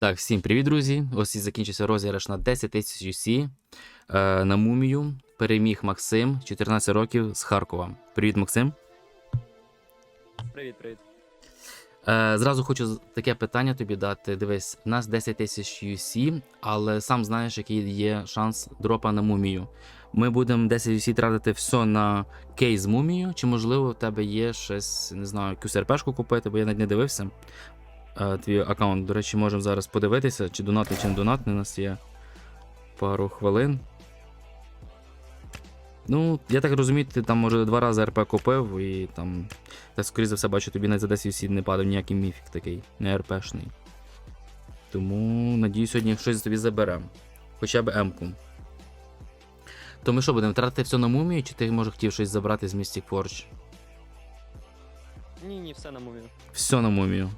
Так, всім привіт, друзі. Ось і закінчився розіграш на 10 тисяч UC е, на мумію. Переміг Максим, 14 років з Харкова. Привіт, Максим. Привіт, привіт. Е, зразу хочу таке питання тобі дати. Дивись, в нас 10 тисяч UC, але сам знаєш, який є шанс дропа на мумію. Ми будемо 10 UC тратити все на кейс з мумією, чи можливо в тебе є щось, не знаю, РПшку купити, бо я навіть не дивився. Твій аккаунт. До речі, можемо зараз подивитися, чи донатний, чи не донатний. У нас є пару хвилин. Ну, я так розумію, ти там, може, два рази РП купив і там. Та, скоріше за все, бачу, тобі навіть за 10 всі не падав ніякий міфік такий, не РПшний. Тому, надію, сьогодні щось тобі заберемо. Хоча б М-ку. То ми що, будемо тратити все на мумію, чи ти може хотів щось забрати з Mystic Forge? Ні, ні, все на мові. Все на мумію.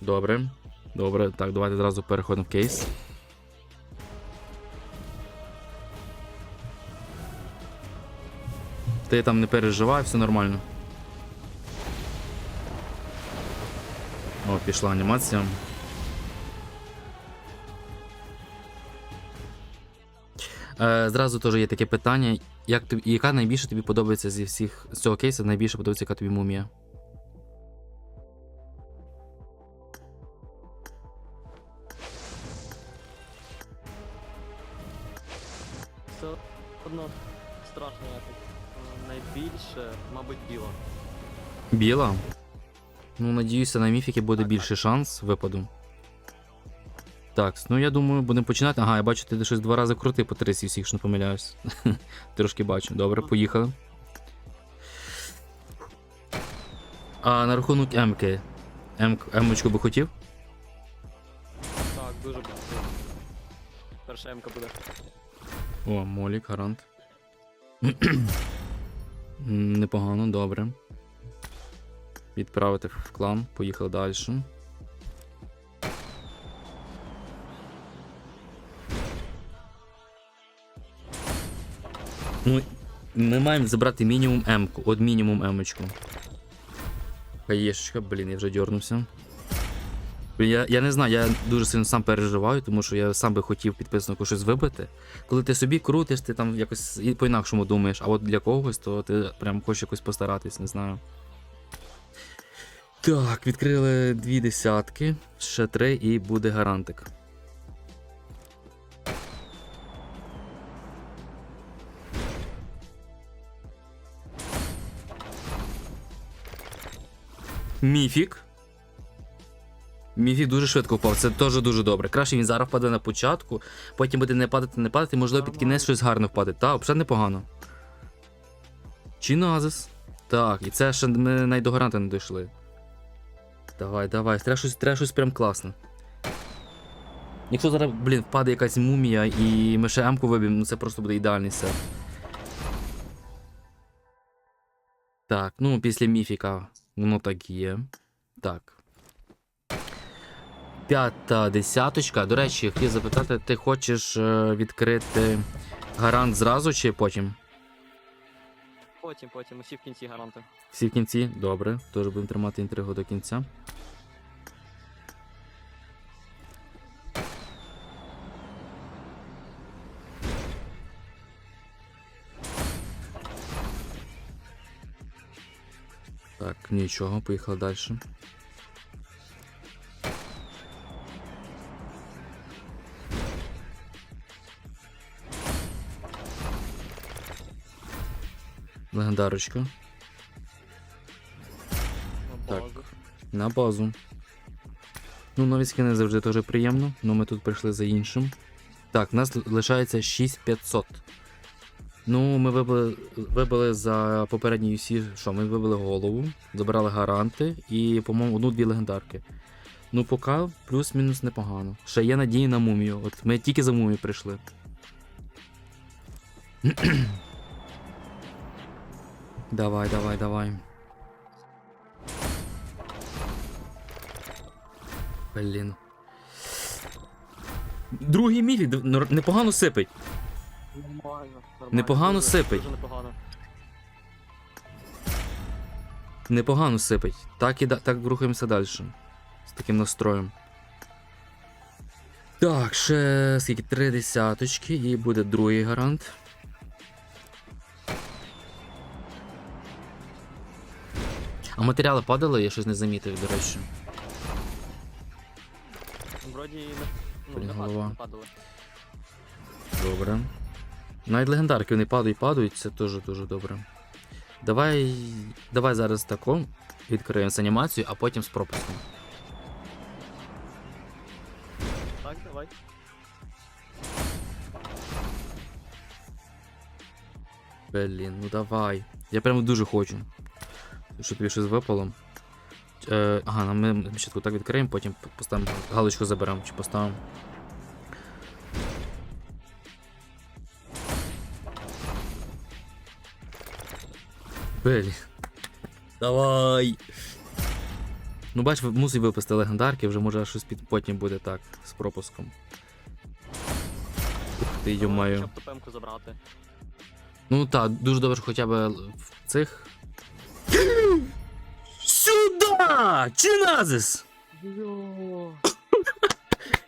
Добре. Добре. Так, давайте одразу переходимо в кейс. Ти там не переживай, все нормально. О, пішла анімація. Е, зразу теж є таке питання. Як тобі, яка найбільше тобі подобається зі всіх з цього кейсу, найбільше подобається, яка тобі мумія? Біла? Ну, надіюся, на міфіки буде більший шанс випаду. Так, ну я думаю, будемо починати. Ага, я бачу, ти щось два рази крути по 30 всіх, що не помиляюсь. Трошки бачу. Добре, поїхали. А на рахунок М-ки. М-очку би хотів? Так, дуже багато. Перша М-ка буде. О, Молік, гарант. Непогано, добре. Відправити в клан, поїхали далі. Ну, ми маємо забрати мінімум М-ку, от мінімум М-очку. Хаєшечка, блін, я вже дернувся. Блін, Я, я не знаю, я дуже сильно сам переживаю, тому що я сам би хотів підписнику щось вибити. Коли ти собі крутиш, ти там якось по-інакшому думаєш, а от для когось, то ти прям хочеш якось постаратись, не знаю. Так, відкрили дві десятки, ще три і буде гарантик. Міфік. Міфік дуже швидко впав, це теж дуже добре. Краще він зараз впаде на початку, потім буде не падати, не падати, можливо, під кінець щось гарне впаде. Та, взагалі непогано. Чиназис. Так, і це ще ми навіть до не дійшли. Давай, давай, треба щось, треба щось прям класне. Якщо зараз, блін, впаде якась мумія і ми ще М-ку виб'ємо, ну це просто буде ідеальний сет. Так, ну після міфіка воно так є. Так. П'ята десяточка. До речі, хотів запитати, ти хочеш е, відкрити гарант зразу чи потім? Потім, потім, усі в кінці гаранти. Всі в кінці? Добре. Тож будемо тримати інтригу до кінця. Так, нічого, поїхали далі. Легендарочка. На Так. базу. На базу. Ну, нові скини завжди теж приємно, але ми тут прийшли за іншим. Так, у нас лишається 6500. Ну, ми вибили, вибили за попередній UC, що ми вибили голову, забрали гаранти і, по-моєму, одну-дві легендарки. Ну, поки плюс-мінус непогано. Ще є надії на мумію. От ми тільки за мумію прийшли. Давай, давай, давай. Блін. Другий нор- непогано сипить. Нормально. Непогано сипить. Непогано. Непогано сипить. Так і так рухаємося далі. З таким настроєм. Так, ще скільки? Три десяточки і буде другий гарант. А матеріали падали, я щось не замітив, до речі. Вроді не, ну, Блін, не голова. падали, не падали. Добре. Навіть легендарки вони падають, падають, це теж дуже добре. Давай. Давай зараз тако відкриємо з анімацію, а потім з пропуском. Так, давай. Блін, ну давай. Я прямо дуже хочу. Щоб тобі щось випало. Е, ага, ну ми спочатку так відкриємо, потім поставимо галочку заберемо чи поставимо. Блін. Давай. Ну, бач, мусить випасти легендарки, вже може щось під потім буде так, з пропуском. Ти, йомаю. Щоб тупемку забрати. Ну так, дуже добре, що хоча б в цих. Чиназис!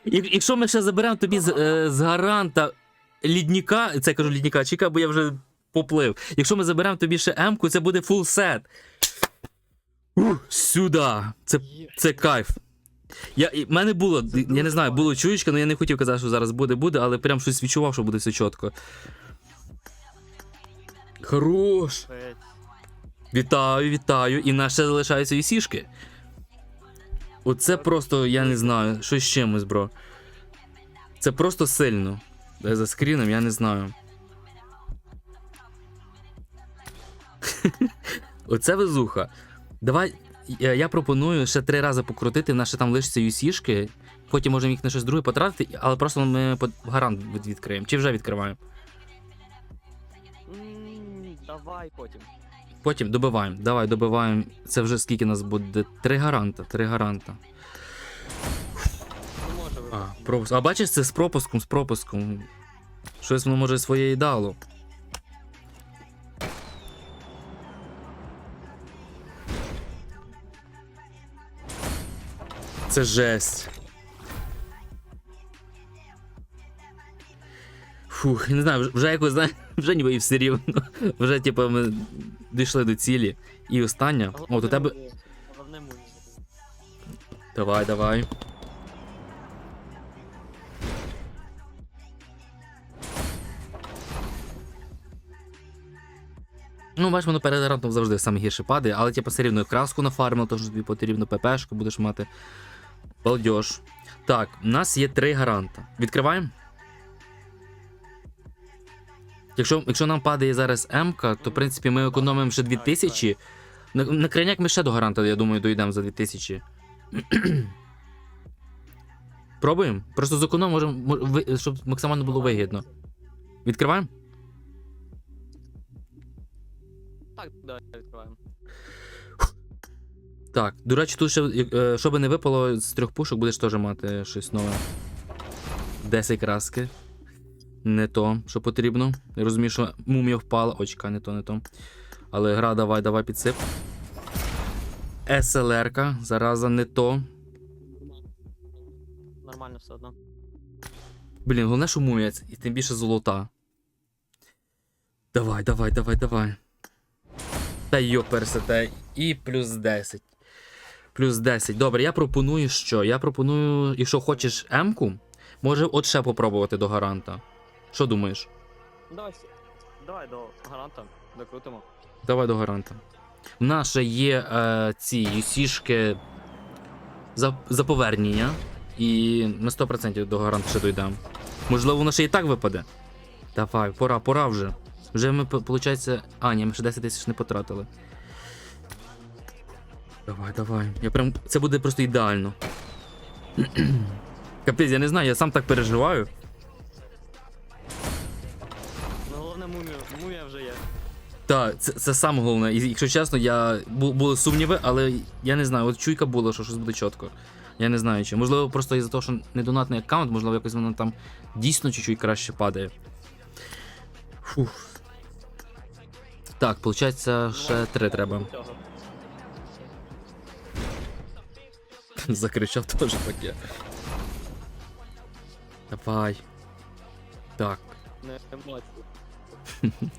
Як- Якщо ми ще заберемо тобі з, е, з гаранта лідніка, це я кажу лідніка, чека, бо я вже поплив. Якщо ми заберемо тобі ще М-ку, це буде фул сет. Ух, Сюда! Це, Є. це кайф. Я, і, в мене було, я не знаю, було чуєчка, але я не хотів казати, що зараз буде, буде, але прям щось відчував, що буде все чітко. Хорош! Вітаю, вітаю. І в нас ще залишаються і сішки. Оце просто, я не знаю, що з чимось, бро. Це просто сильно. Дай за скріном, я не знаю. Оце везуха. Давай. Я, пропоную ще три рази покрутити, в нас ще там лишаться юсішки. Потім можемо їх на щось друге потратити, але просто ми гарант відкриємо. Чи вже відкриваємо? Давай потім. Потім добиваємо. Давай, добиваємо. Це вже скільки нас буде? Три гаранта. Три гаранта. А, пропуск. а бачиш, це з пропуском, з пропуском. Щось воно може своє і дало. Це жесть. Фух, не знаю, вже- якось знаю, вже ніби і все рівно. Вже, типу, ми дійшли до цілі. І остання. От у тебе. Давай, давай. Ну, бачиш, воно перед гарантом завжди саме гірше падає, але типу все рівно краску нафармив, тож тобі потрібно ППшку будеш мати. Балдеж. Так, у нас є три гаранта. Відкриваємо? Якщо, якщо нам падає зараз М, то в принципі ми економимо ще 2000. На, на крайняк ми ще до гаранта, я думаю, дійдемо за 2000. Пробуємо. Просто з економ можемо, мож- щоб максимально було вигідно. Відкриваємо? Так, давай відкриваємо. Так. До речі, тут ще, е, що би не випало з трьох пушок, будеш теж мати щось нове. 10 краски. Не то, що потрібно. Я розумію, що мумія впала. Очка, не то, не то. Але гра, давай, давай підсип. СЛРка, зараза, не то. Нормально все одно. Блін, головне, що мумія, і тим більше золота. Давай, давай, давай, давай. Та йо, персете. І плюс 10. Плюс 10. Добре, я пропоную що? Я пропоную, якщо хочеш М-ку, може от ще попробувати до гаранта. Що думаєш? Давай, давай до гаранта, докрутимо. Давай до гаранта. У нас ще є е, ці юсішки за, за повернення. І ми 100% до гаранта ще дійдемо. Можливо, воно ще і так випаде. Давай, пора, пора вже. Вже ми, виходить. А, ні, ми ще 10 тисяч не потратили. Давай, давай. Я прям. Це буде просто ідеально. Капець, я не знаю, я сам так переживаю. Так, це, це саме головне. І якщо чесно, я бу- були сумніви, але я не знаю, от чуйка була, що щось буде чітко. Я не знаю чи. Можливо, просто із-за того, що недонатний аккаунт, можливо, якось воно там дійсно чуть-чуть краще падає. Фух. Так, виходить, ще три треба. Закричав теж таке. Давай. Так, Не емоції.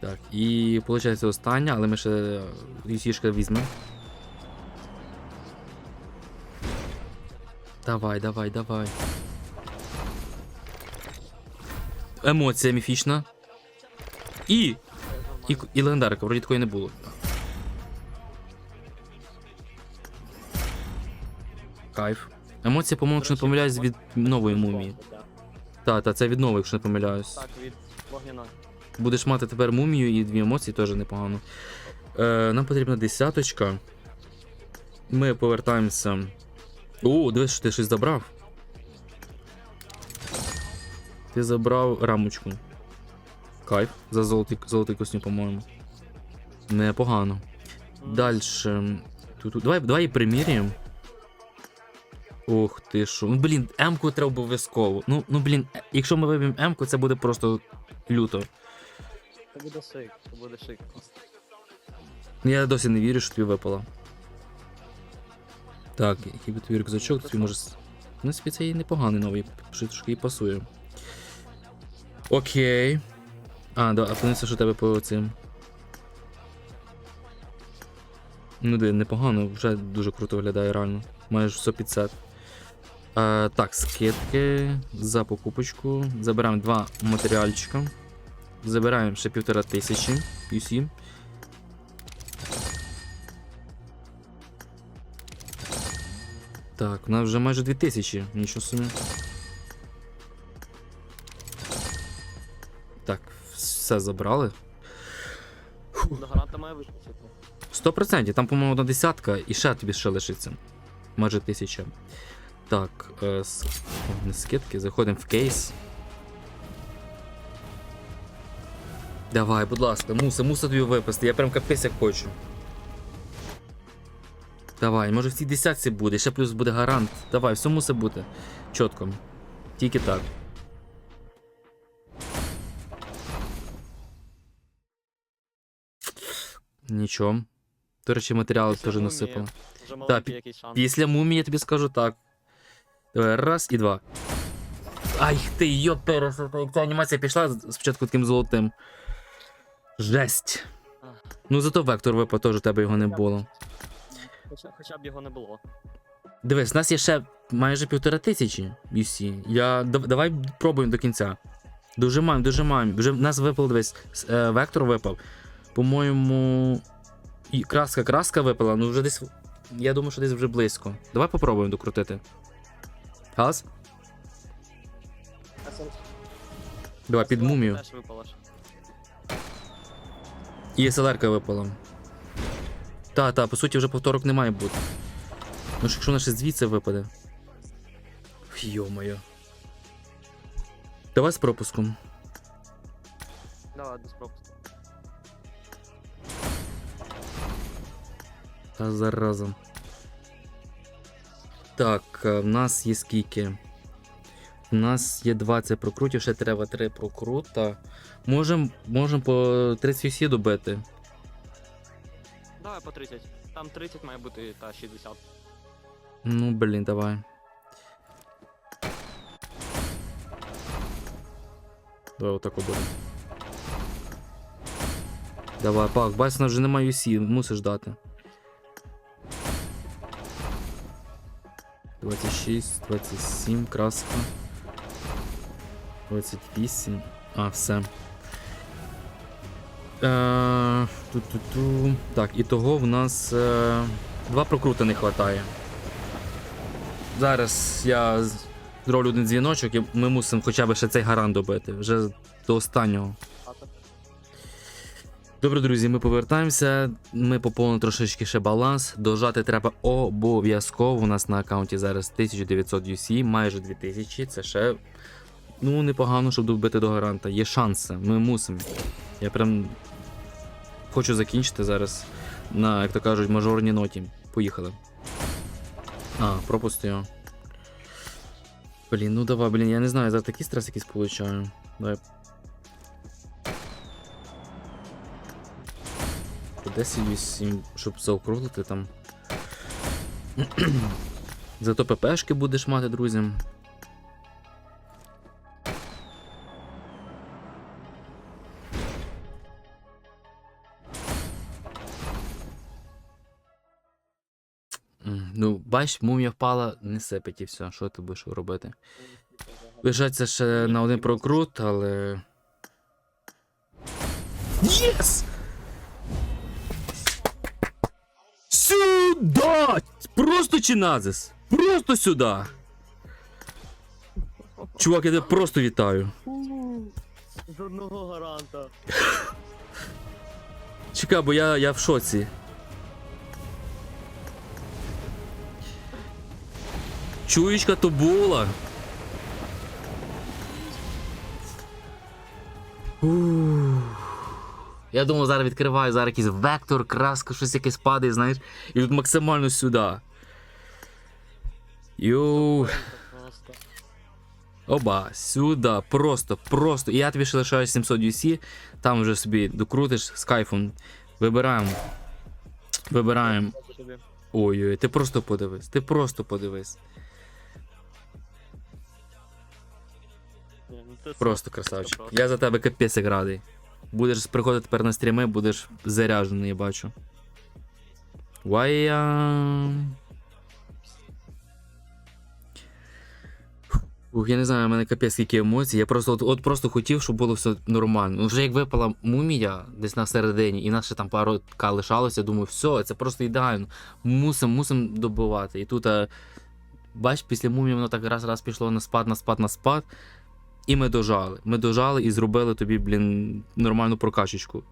так. І виходить остання, але ми ще юсішка візьмемо. Давай, давай, давай. Емоція міфічна. І. І, і легендарка, вроді такої не було. Кайф. Емоція, по-моєму, якщо не помиляюсь, від нової мумії. да. Та, та, це від нової, якщо не помиляюсь. Так, від вогняної. Будеш мати тепер мумію і дві емоції, теж непогано. Е, нам потрібна десяточка. Ми повертаємося. О, дивись, що ти щось забрав. Ти забрав рамочку. Кайф. За золотий, золотий костюм, по-моєму. Непогано. Тут- давай, давай приміряємо. Ох ти що. Ну блін, М-ку треба обов'язково. Ну, ну блін, якщо ми виб'ємо М-ку, це буде просто люто. Це буде шик, це буде шик. Я досі не вірю, що тобі випало. Так, би твій рюкзачок, тобі може. В принципі, це і непоганий новий, що трошки і пасує. Окей. А, да, а подивися, що тебе по цим. Ну, де, непогано, вже дуже круто виглядає реально. Маєш все під сет. Е, так, скидки за покупочку. Забираємо два матеріальчика. Забираємо ще півтора тисячі UC. Так, у нас вже майже 2000, нічого собі. Так, все забрали. До гаранта має вистачити. 100%, там, по-моєму, одна десятка і ще тобі ще лишиться. Майже тисяча. Так, е, не скидки, заходимо в кейс. Давай, будь ласка, муса, муса тобі випасти, я прям капець як хочу. Давай, може в цій десятці буде, ще плюс буде гарант. Давай, все мусить бути. Чітко. Тільки так. Нічого. До речі, матеріали теж насипали. Пі- Після мумії я тобі скажу так. Давай, раз і два. Ай ти, йопереса, як ця анімація пішла спочатку таким золотим. Жесть. Ну зато вектор випав, теж у тебе його не було. Хоча, хоча б його не було. Дивись, у нас є ще майже півтора тисячі UC. Я... дав- Давай пробуємо до кінця. Дожимаємо, дожимаємо. Вже в нас випав, дивись, е, вектор випав. По-моєму. І краска, краска випала, ну вже десь. Я думаю, що десь вже близько. Давай попробуємо докрутити. Газ? Давай під мумію. І СЛР випала. Та, та, по суті, вже повторок не має бути. Ну якщо вона ще звідси випаде. Йо-моє. Давай з пропуском. Давай, без пропуску. Та зараза. Так, е, в нас є скільки? У нас є 20 прокрутів, ще треба 3 прокрута. Можем, можем по 30 UC добити. Давай по 30. Там 30 має бути та 60. Ну, блін, давай. Давай отако буде. Давай, пак, бачиш, у вже немає UC, мусиш дати. 26, 27, краска. 28. А, все. Е, ту-ту-ту. Так, і того в нас е, два прокрути не вистачає. Зараз я зроблю один дзвіночок і ми мусимо хоча б ще цей гарант добити. Вже до останнього. Добре, друзі, ми повертаємося. Ми поповнили трошечки ще баланс. Дожати треба обов'язково. У нас на аккаунті зараз 1900 UC, майже 2000. Це ще ну, непогано, щоб добити до гаранта. Є шанси, ми мусимо. Я прям хочу закінчити зараз на, як то кажуть, мажорній ноті. Поїхали. А, пропустив. Блін, ну давай, блін, я не знаю, зараз такий стрес якийсь получаю. Давай. 10 8, щоб заокруглити там. Зато ППшки будеш мати, друзі. Бач, мумія впала, не сипить і все. Що ти будеш робити? Лишається ще на один прокрут, але. Єс! Сюда! Просто чиназис! Просто сюди! Чувак, я тебе просто вітаю. З одного гаранта. Чекай, бо я, я в шоці. Чуєчка то була. Ух. Я думав, зараз відкриваю, зараз якийсь вектор, краска, щось якесь падає, знаєш, і тут максимально сюди. Йоу. Оба, сюди, просто, просто. І я тобі ще лишаю 700 UC, там вже собі докрутиш з кайфом. Вибираємо. Вибираємо. Ой-ой, ти просто подивись, ти просто подивись. Просто красавчик. Я за тебе капець як радий. Будеш приходити тепер на стріми, будеш заряджений, я бачу. Вая. Ух, я не знаю, у мене капець скільки емоцій. Я просто от, от просто хотів, щоб було все нормально. Ну, вже як випала мумія десь на середині, і нас ще там пару к лишалося, думаю, все, це просто ідеально. Мусим, мусим добивати. І тут, е, бач, після мумії воно так раз-раз пішло на спад, на спад, на спад. І ми дожали. Ми дожали і зробили тобі, блін, нормальну прокачечку.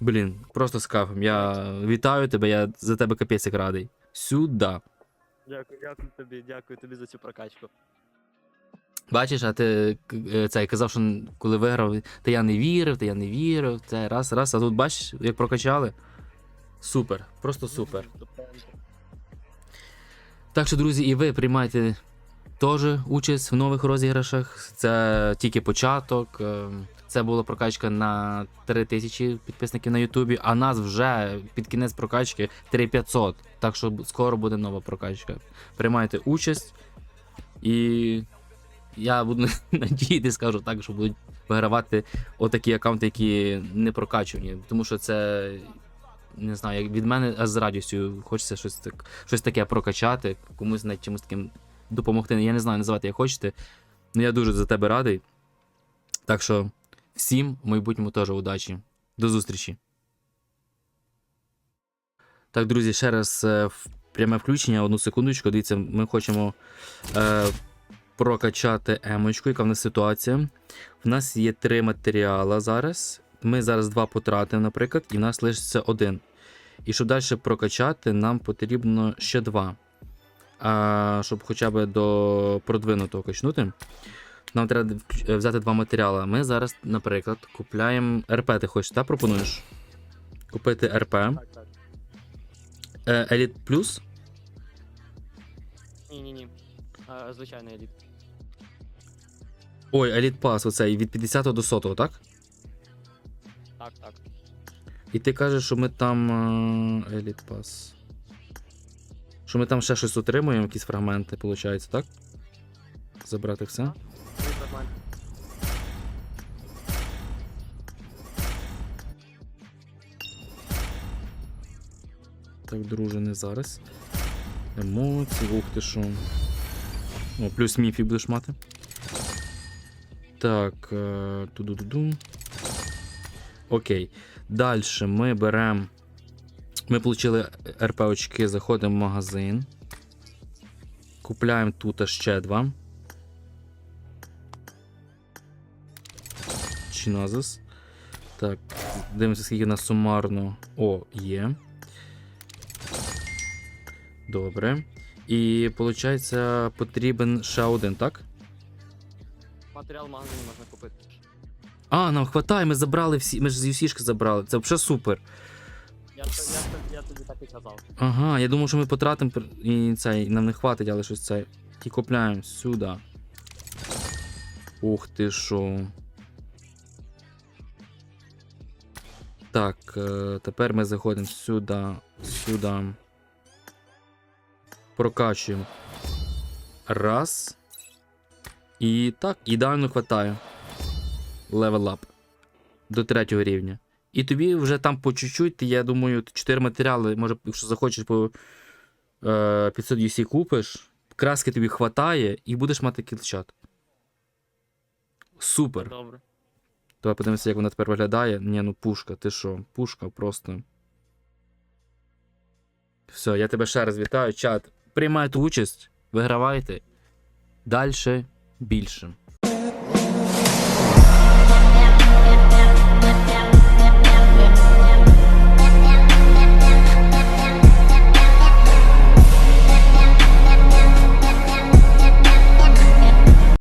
Блін, просто з кайфом. Я вітаю тебе, я за тебе капець як радий. Сюда. Дякую, дякую тобі, дякую тобі за цю прокачку. Бачиш, а ти е, цей казав, що коли виграв, та я не вірив, та я не вірив. Це раз, раз, а тут бачиш, як прокачали. Супер, просто супер. Так що, друзі, і ви приймайте теж участь в нових розіграшах. Це тільки початок. е, Це була прокачка на 3000 підписників на Ютубі, а нас вже під кінець прокачки 3500. Так що скоро буде нова прокачка. Приймайте участь. І я буду надіяти, скажу так, що будуть вигравати отакі аккаунти, які не прокачувані. Тому що це. Не знаю, як від мене аж з радістю хочеться щось, так, щось таке прокачати, комусь навіть чимось таким допомогти. Я не знаю, називати як хочете. Ну я дуже за тебе радий. Так що всім в майбутньому теж удачі. До зустрічі. Так, друзі, ще раз е, пряме включення. Одну секундочку. Дивіться, ми хочемо е, прокачати емочку, яка в нас ситуація. В нас є три матеріали зараз. Ми зараз два потратимо, наприклад, і в нас лишиться один. І щоб далі прокачати, нам потрібно ще два. А, щоб хоча б до продвинутого качнути. Нам треба взяти два матеріали. Ми зараз, наприклад, купляємо РП. Ти хочеш, так пропонуєш? Купити РП. Е, Еліт Плюс. Ні, ні, ні. А, звичайний еліт. Ой, Еліт Пас, оцей від 50 до 100, так? Так, так. І ти кажеш, що ми там. е, Еліт Пас. Що ми там ще щось отримуємо, якісь фрагменти, виходить, так? Забрати все. Так, друже, не зараз. Емоції, ух ти що. О, плюс міфі будеш мати. Так. е, Ту-ду-ду-ду. Окей. Далі ми беремо. Ми отримали РП очки, заходимо в магазин. Купляємо тут ще два. Чиназис. Так, дивимося, скільки у нас сумарно. О, є. Добре. І виходить, потрібен ще один, так? Матеріал в магазині можна купити. А, нам хватає, ми забрали всі. Ми ж з юсішки забрали. Це взагалі супер. Я, тобі так і казав. Ага, я думав, що ми потратимо і цей, нам не хватить, але щось це. І купляємо сюди. Ух ти що. Так, е, тепер ми заходимо сюди, сюди. Прокачуємо. Раз. І так, ідеально хватає. Level up. До третього рівня. І тобі вже там по чуть-чуть, я думаю, 4 матеріали, може, якщо захочеш по е, 500 UC купиш, краски тобі хватає і будеш мати кілчат. Супер. Добре. Давай подивимося, як вона тепер виглядає. Ні, ну пушка, ти що? Пушка просто. Все, я тебе ще раз вітаю, чат. Приймайте участь, вигравайте. Дальше більше.